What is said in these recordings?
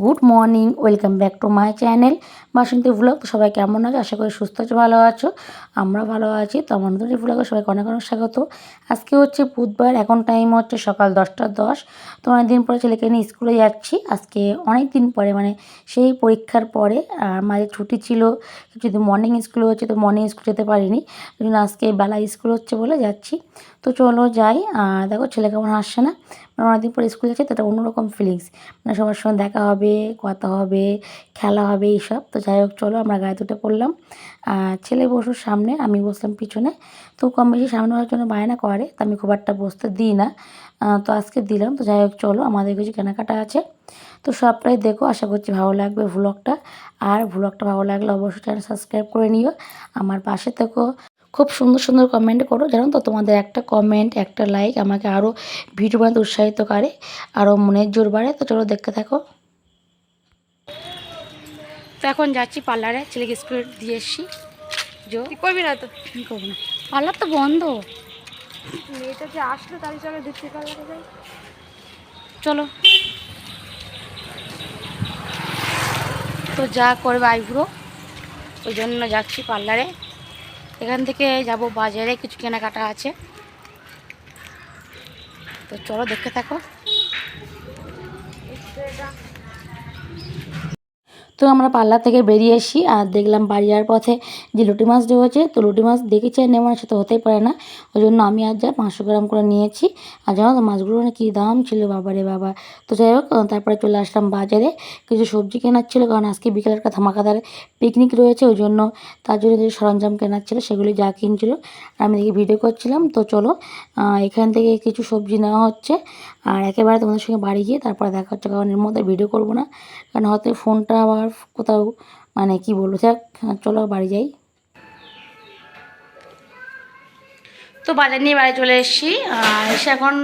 Good morning, welcome back to my channel Basanti vlog তো সবাই কেমন আছে? আশা করি সুস্থ আছো, ভালো আছো। আমরা ভালো আছি। তো আমার নতুন ভ্লগে সবাইকে অনেক অনেক স্বাগত। আজকে হচ্ছে বুধবার, এখন টাইম হচ্ছে সকাল দশটা দশ। তো অনেক দিন পরে ছেলেকে নিয়ে স্কুলে যাচ্ছি। আজকে অনেক দিন পরে মানে সেই পরীক্ষার পরে আর মাঝে ছুটি ছিল। যদি মর্নিং স্কুলে হচ্ছে, তো মর্নিং স্কুল যেতে পারিনি। আজকে বেলা স্কুল হচ্ছে বলে যাচ্ছি। তো চলো যাই। দেখো ছেলে কেমন আসছে না? অনেকদিন পরে স্কুল যাচ্ছে তো এটা অন্যরকম ফিলিংস মানে সবার সঙ্গে দেখা হবে, কথা হবে, খেলা হবে, এইসব। তো যাই হোক, চলো আমরা গায়ে তুটে পড়লাম। আর ছেলে বসুর সামনে, আমি বসলাম পিছনে। তো কম বেশি সামনে হওয়ার জন্য বায়না করে, তো আমি খুব একটা বসতে দিই না। তো আজকে দিলাম। তো যাই হোক, চলো, আমাদের কিছু কেনাকাটা আছে। তো সবটাই দেখো, আশা করছি ভালো লাগবে ভ্লগটা আর ভ্লগটা ভালো লাগলে অবশ্যই চ্যানেল সাবস্ক্রাইব করে নিও। আমার পাশে থেকো। খুব সুন্দর সুন্দর কমেন্ট করো। জানো তো তোমাদের একটা কমেন্ট একটা লাইক আমাকে আরও ভিডিও বানাতে উৎসাহিত করে আরও মনের জোর বাড়ে তো চলো দেখতে থাকো। তো এখন যাচ্ছি পার্লারে ছেলেকে স্কুলে দিয়ে এসছি। জো করবি না তো? কি করব না। পার্লার তো বন্ধ। মেয়েটা যে আসলো তারই চলো দেখতে যাই। চলো। তো যা করবে আইব্রো ওই জন্য যাচ্ছি পার্লারে। এখান থেকে যাব বাজারে কিছু কেনাকাটা আছে। তো চলো দেখতে থাকো। তো আমরা পার্লার থেকে বেরিয়ে এসি আর দেখলাম বাড়ি যাওয়ার পথে যে লুটি মাছ রয়েছে তো লুটি মাছ দেখেছি আর নেওয়ার সাথে হতেই পারে না। ওই জন্য আমি আর যা পাঁচশো গ্রাম করে নিয়েছি। আর জানো মাছগুলো না কী দাম ছিল, বাবারে বাবা। তো যাই হোক তারপরে চলে আসলাম বাজারে। কিছু সবজি কেনার ছিল, কারণ আজকে বিকেলের একটা ধামাকাদার পিকনিক রয়েছে ওই জন্য তার জন্য যে সরঞ্জাম কেনার ছিল, সেগুলি যা কিনছিল। আমি দেখি ভিডিও করছিলাম। তো চলো এখান থেকে কিছু সবজি নেওয়া হচ্ছে। আর একেবারে তোমাদের সঙ্গে বাড়ি গিয়ে তারপরে দেখা হচ্ছে কারণ এর মধ্যে ভিডিও করব না। কারণ হয়তো ফোনটা আবার কোথাও মানে কি বলব, যাক, চলো বাড়ি যাই। তো বাজার নিয়ে বাড়ি চলে এসেছি। এসে এখন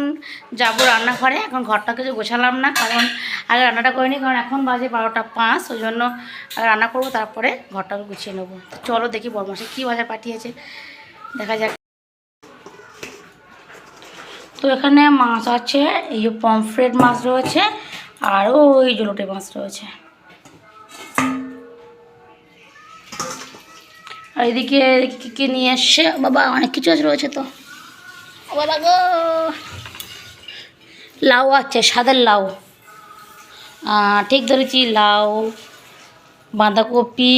যাব রান্নাঘরে। এখন ঘরটা কিছু গোছালাম না, কারণ আগে রান্নাটা করিনি, কারণ এখন বাজে বারোটা পাঁচ, ওই জন্য রান্না করব, তারপরে ঘরটাকে গুছিয়ে নেব। চলো দেখি বরমাসে কী বাজার পাঠিয়েছে। দেখা যাক। তো এখানে মাছ আছে এই যে পমফ্রেট মাছ রয়েছে আর ওই যে লোটে মাছ রয়েছে। আর এদিকে কী কি নিয়ে এসছে? বাবা অনেক কিছু আছে রয়েছে তো। বাবা গো লাউ আছে সাদের লাউ। ঠিক ধরেছি লাউ বাঁধাকপি।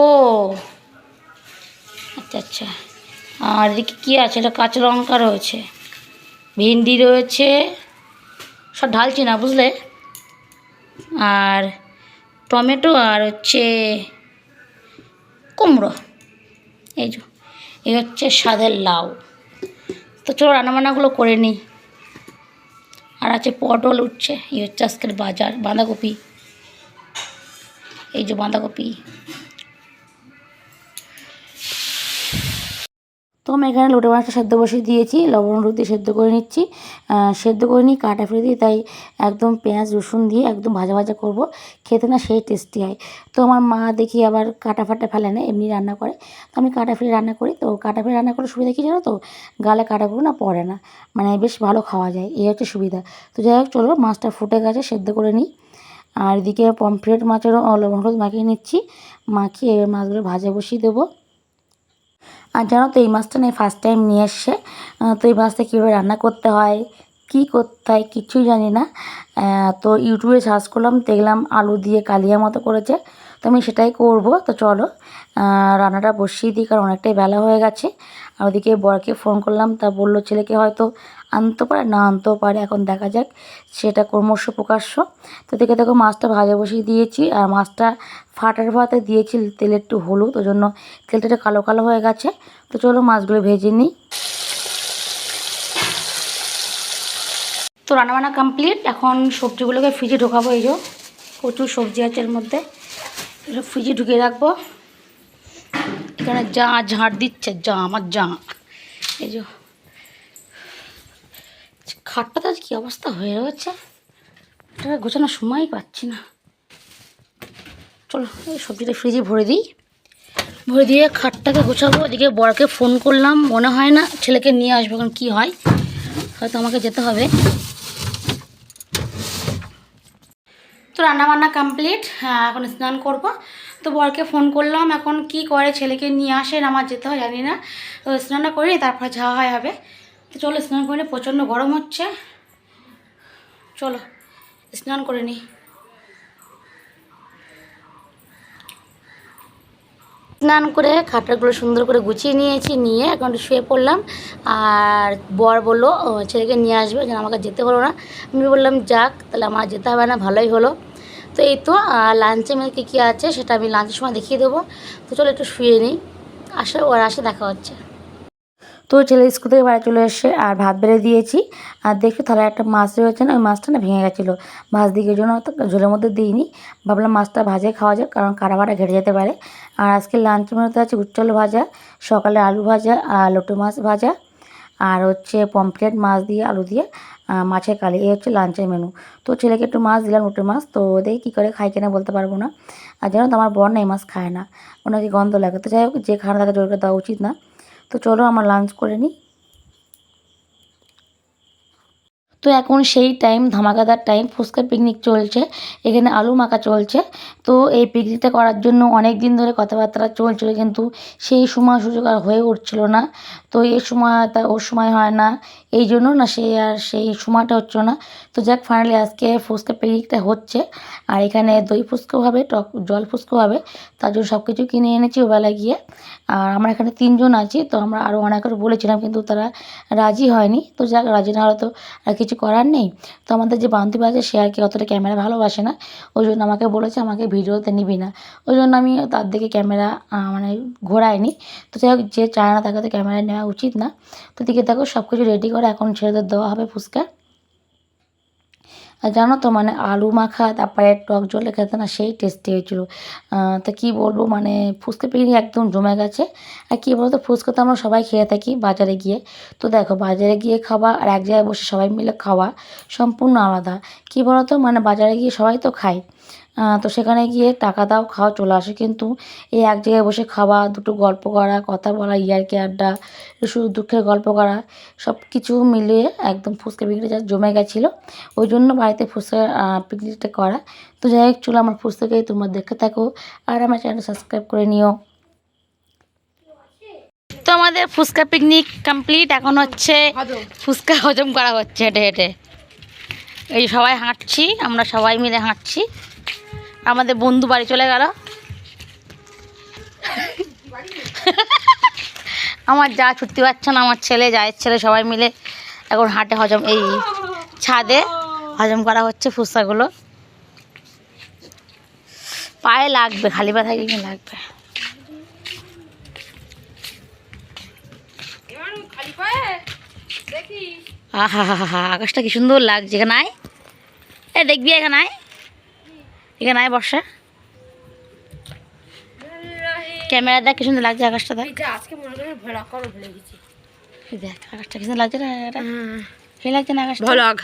ও আচ্ছা আচ্ছা। আর এদিকে কী আছে? এটা কাঁচা লঙ্কা রয়েছে। ভেন্ডি রয়েছে। সব ঢালছি না, বুঝলে? আর টমেটো আর হচ্ছে কুমড়ো। এই যে, এই হচ্ছে স্বাদের লাউ। তো চলো রান্নাবান্নাগুলো করে নিই। আর আছে পটল উঠছে। এই হচ্ছে আজকের বাজার, বাঁধাকপি। এই যে বাঁধাকপি। তো আমি এখানে লোটে মাছটা সেদ্ধ বসিয়ে দিয়েছি, লবণ, হলুদ দিয়ে সেদ্ধ করে নিচ্ছি। সেদ্ধ করে নিই কাটা ফেলে দিই, তাই একদম পেঁয়াজ, রসুন দিয়ে একদম ভাজা ভাজা করব। খেতে না সেই টেস্টি হয়। তো আমার মা দেখি আবার কাটা ফাটা ফেলে না, এমনি রান্না করে। তো আমি কাটা ফেলে রান্না করি। তো কাটা ফেলে রান্না করে সুবিধা কী জানো তো? গালে কাটাগুলো না পড়ে না। মানে বেশ ভালো খাওয়া যায়, এই হচ্ছে সুবিধা। তো যাই হোক, চলো মাছটা ফুটে গেছে, সেদ্ধ করে নিই। আর এদিকে পমফ্রেট মাছেরও লবণ, হলুদ মাখিয়ে নিচ্ছি। মাখিয়ে মাছগুলো ভাজা বসিয়ে দেবো। আর জানো তো এই মাছটা না ফার্স্ট টাইম নিয়ে এসছে। তো এই মাছটা কীভাবে রান্না করতে হয়? কী করতে হয় কিছুই জানি না। তো ইউটিউবে সার্চ করলাম, দেখলাম আলু দিয়ে কালিয়া মতো করেছে। তো আমি সেটাই করব, তো চলো। রান্নাটা বসিয়ে দিই, কারণ অনেকটাই বেলা হয়ে গেছে। আর ওদিকে বরকে ফোন করলাম, তা বলল ছেলেকে হয়তো আনতে পারে, না আনতেও পারে, এখন দেখা যাক। সেটা ক্রমশ প্রকাশ্য। তো দেখে দেখো মাছটা ভাজা বসিয়ে দিয়েছি, আর মাছটা ফাটার ভাতে দিয়েছি তেলে একটু হলুদ, ওই জন্য তেলটা কালো কালো হয়ে গেছে। তো চলো মাছগুলো ভেজে নিই। তো রান্নাবান্না কমপ্লিট এখন সবজিগুলোকে ফ্রিজে ঢোকাবো, এই যে প্রচুর সবজি আছে এর মধ্যে। এগুলো ফ্রিজে ঢুকিয়ে রাখব। এখানে যা ঝাঁট দিচ্ছে, যা, আমার যা। এই যে খাটটাতে আজ কী অবস্থা হয়ে রয়েছে? এটা গোছানোর সময়ই পাচ্ছি না। চলো, এই সবজিটা ফ্রিজে ভরে দিই। ভরে দিয়ে খাটটাকে গোছাবো। এদিকে বরকে ফোন করলাম। মনে হয় না ছেলেকে নিয়ে আসব, এখন কী হয়? হয়তো আমাকে যেতে হবে। তো রান্নাবান্না কমপ্লিট হ্যাঁ এখন স্নান করব। তো বরকে ফোন করলাম, এখন কি করে ছেলেকে নিয়ে আসেন আমার যেতে হয় জানি না। তো স্নানটা করি তারপর যাওয়া হয় হবে। তো চলো স্নান করে প্রচণ্ড গরম হচ্ছে। চলো, স্নান করে নিই স্নান করে খাটারগুলো সুন্দর করে গুছিয়ে নিয়েছি, নিয়ে এখন শুয়ে পড়লাম। আর বর বলল ছেলেকে নিয়ে আসবে, যেন আমাকে যেতে হলো না। আমি বললাম, যাক, তাহলে আমার যেতে হবে না, ভালোই হলো। তো এই তো লাঞ্চে মেয়ে কী কী আছে সেটা আমি লাঞ্চের সময় দেখিয়ে দেবো। তো চলো একটু শুয়ে নিই। আসে, ওর আসে, দেখা হচ্ছে। তো ছেলে স্কুল থেকে বাড়ি চলে এসে আর ভাত বেড়ে দিয়েছি। আর দেখি তাহলে একটা মাছ রয়েছে না, ওই মাছটা না ভেঙে গেছিল। ভাজ দিকে জন্য ঝোলের মধ্যে দিইনি। ভাবলাম মাছটা ভাজে খাওয়া যাক, কারণ কারা ভাড়া ঘেটে যেতে পারে। আর আজকে লাঞ্চ মেনুতে আছে উচ্চল ভাজা, সকালে আলু ভাজা, আর লোটো মাছ ভাজা। আর হচ্ছে পমফ্রেট মাছ দিয়ে আলু দিয়ে মাছের কালি। এই হচ্ছে লাঞ্চের মেনু তো ছেলেকে একটু মাছ দিলাম লোটে মাছ। তো ওদের কী করে খায় কিনা বলতে পারব না। আর যেন তো, আমার বর না এই মাছ খায় না। ওনাকে গন্ধ লাগে। তো যাই হোক, যে খানা তাকে জোর করে দেওয়া উচিত না। তো চলো, আমার লাঞ্চ করে নিই। তো এখন সেই টাইম ধামাকাদার টাইম ফুচকা পিকনিক চলছে, এখানে আলু মাখা চলছে। তো এই পিকনিকটা করার জন্য অনেক দিন ধরে কথাবার্তা চলছিল কিন্তু সেই সময় সুযোগ আর হয়ে উঠছিল না। তো এই সময় তা ওর সময় হয় না। এই জন্য না সেই আর সেই সময়টা হচ্ছিল না। তো যাক ফাইনালি আজকে ফুচকা পিকনিকটা হচ্ছে। আর এখানে দই ফুচকাও হবে, টক, জল ফুচকাও হবে। তার জন্য সব কিছু কিনে এনেছি ওবেলা গিয়ে। আর আমরা এখানে তিনজন আছি, তো আমরা আরও অনেকের বলেছিলাম, কিন্তু তারা রাজি হয়নি। তো যাক, রাজি না হলে তো আর কিছু করার নেই। তো আমাদের যে বান্ধবী আছে, সে আর কি অতটা ক্যামেরা ভালোবাসে না। ওই জন্য আমাকে বলেছে, আমাকে ভিডিওতে নিবি না। ওই জন্য আমি তার দিকে ক্যামেরা মানে ঘোরাইনি। তো যাই হোক, যে চায় না তাকে তো ক্যামেরা নেওয়া উচিত না। তো দিকে দেখো সব কিছু রেডি করে এখন ছেলেদের দেওয়া হবে ফুচকা। আর জানো তো মানে আলু মাখা, তারপরে টক জলে খেতে না সেই টেস্টি হয়েছিল। তা কী বলব মানে ফুচকা পিকনিক একদম জমে গেছে। আর কী বলতো, ফুচকা তো আমরা সবাই খেয়ে থাকি বাজারে গিয়ে। তো দেখো, বাজারে গিয়ে খাওয়া আর এক জায়গায় বসে সবাই মিলে খাওয়া সম্পূর্ণ আলাদা। কী বলতো মানে বাজারে গিয়ে সবাই তো খায়। তো সেখানে গিয়ে টাকা দাও খাওয়া চলে আসে। কিন্তু এই এক জায়গায় বসে খাওয়া দুটো গল্প করা কথা বলা ইয়ারকি আড্ডা শুধু দুঃখের গল্প করা সব কিছু মিলিয়ে একদম ফুচকা পিকনিকটা জমে গেছিল ওই জন্য বাড়িতে ফুচকা পিকনিকটা করা। তো যাই হোক চলো আমার ফুচকাকেই তোমরা দেখতে থাকো আর আমার চ্যানেল সাবস্ক্রাইব করে নিও। তো আমাদের ফুচকা পিকনিক কমপ্লিট এখন হচ্ছে ফুচকা হজম করা হচ্ছে হেঁটে হেঁটে। এই সবাই হাঁটছি আমরা সবাই মিলে হাঁটছি। আমাদের বন্ধু বাড়ি চলে গেল। আমার যা ছুটতে পারছে না আমার ছেলে জায়ের ছেলে সবাই মিলে এখন হাটে হজম এই ছাদে হজম করা হচ্ছে ফুচকাগুলো পায়ে লাগবে খালি পা থাকলে লাগবে? আহা হা হা হা আকাশটা কি সুন্দর লাগছে এখানে এ দেখবি এখানে এখানে আয় বর্ষা ক্যামেরা দেখ কি সুন্দর লাগছে আকাশটা দেখ। আজকে মনে করে ভ্লগ করো ভুলে গেছি। দেখ আকাশটা কি সুন্দর লাগছে না এটা সেই লাগছে না আকাশটা? ভ্লগ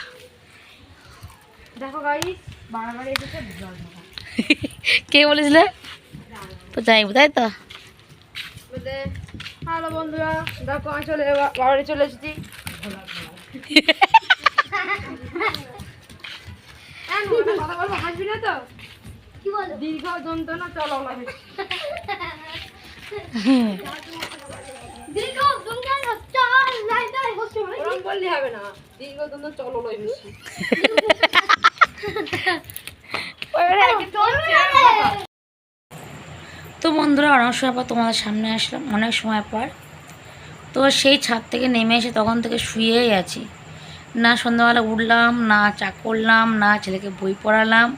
দেখো গাড়ি বাড়াবাড়ি এসেছে ভ্লগ কে বলেছিলে? তো যাই তাই তো হ্যালো বন্ধুরা দেখো আমি চলে বাড়ি চলে এসেছি। হ্যাঁ, কথা বলব হাসবি না তো? কি বল? দীর্ঘ যন্ত্রণা চলো লাগে। ওরম বললে হবে না। দীর্ঘ যন্ত্রণা চলো লই বেশি। তো বন্ধুরা অনেক সময় পর তোমাদের সামনে আসলাম অনেক সময় পর। তো সেই ছাদ থেকে নেমে এসে তখন থেকে শুয়েই আছি। না সন্ধ্যাবেলা উঠলাম না চা করলাম না ছেলেকে বই পড়ালাম।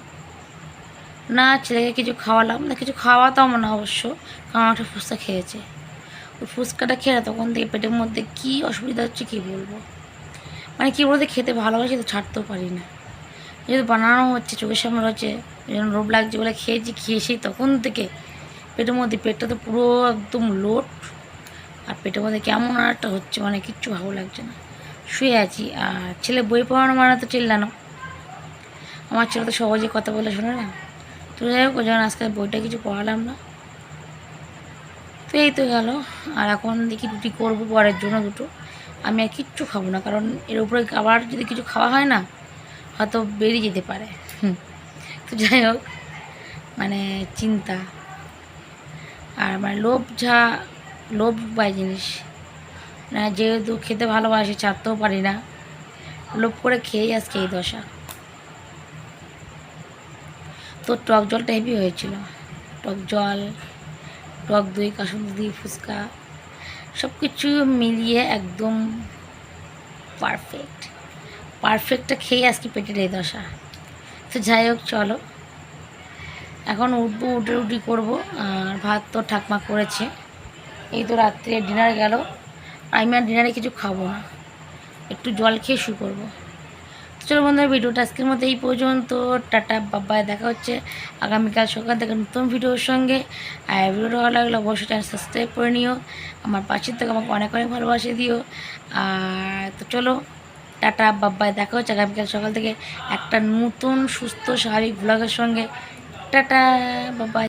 না, ছেলেকে কিছু খাওয়ালাম না, কিছু খাওয়াতাম না অবশ্য। কারণ একটা ফুচকা খেয়েছে। ওই ফুচকাটা খেয়ে তখন থেকে পেটের মধ্যে কী অসুবিধা হচ্ছে কী বলব? মানে কী বলতে, খেতে ভালোবাসি তো ছাড়তেও পারি না। যেহেতু বানানো হচ্ছে, চোখের সামনে রয়েছে জন্য লোভ লাগছে বলে খেয়েছি খেয়েছি, তখন থেকে পেটের মধ্যে পেটটা তো পুরো একদম লোট আর পেটের মধ্যে কেমন আর একটা হচ্ছে মানে কিচ্ছু ভালো লাগছে না। শুয়ে আছি, আর ছেলে বই পড়ানো মানে তো চিল্লানো। আমার ছেলে তো সহজে কথা বলে শোনে না। তো যাই হোক জন্য আজকে বইটা কিছু পড়ালাম না। তো এই তো গেল। আর এখন দেখি রুটি করব পরের জন্য দুটো। আমি আর কিচ্ছু খাব না, কারণ এর উপরে আবার যদি কিছু খাওয়া হয় না, হয়তো বেরিয়ে যেতে পারে। তো যাই হোক মানে চিন্তা। আর মানে লোভ যা, লোভ বাই জিনিস। না যেহেতু খেতে ভালোবাসি, ছাড়তেও পারি না। লোভ করে খেয়েই আজকে এই দশা। তো টক জলটা হেভি হয়েছিল। টক জল, টক দই কাসুন্দি ফুচকা সব কিছু মিলিয়ে একদম পারফেক্ট পারফেক্টটা খেয়ে আজকে পেটের এই দশা। তো যাই হোক, চলো। এখন উঠবো, উঠে উঠি করব। আর ভাত তো ঠাকমা করেছে। এই তো রাত্রে ডিনার গেল। আমি আর ডিনারে কিছু খাব না। একটু জল খেয়ে শুরু করব চলো বন্ধুরা, ভিডিওটা আজকের মতো এই পর্যন্ত। টাটা বাবায় দেখা হচ্ছে আগামীকাল সকাল থেকে নতুন ভিডিওর সঙ্গে। আর ভিডিওটা ভালো লাগলে অবশ্যই চ্যানেল সাবস্ক্রাইব করে নিও। আমার পাশের থেকে আমাকে অনেক অনেক ভালোবাসে দিও। আর তো চলো, টাটা বাবায় দেখা হচ্ছে আগামীকাল সকাল থেকে একটা নতুন সুস্থ স্বাভাবিক ব্লগের সঙ্গে। টাটা, বাবাই।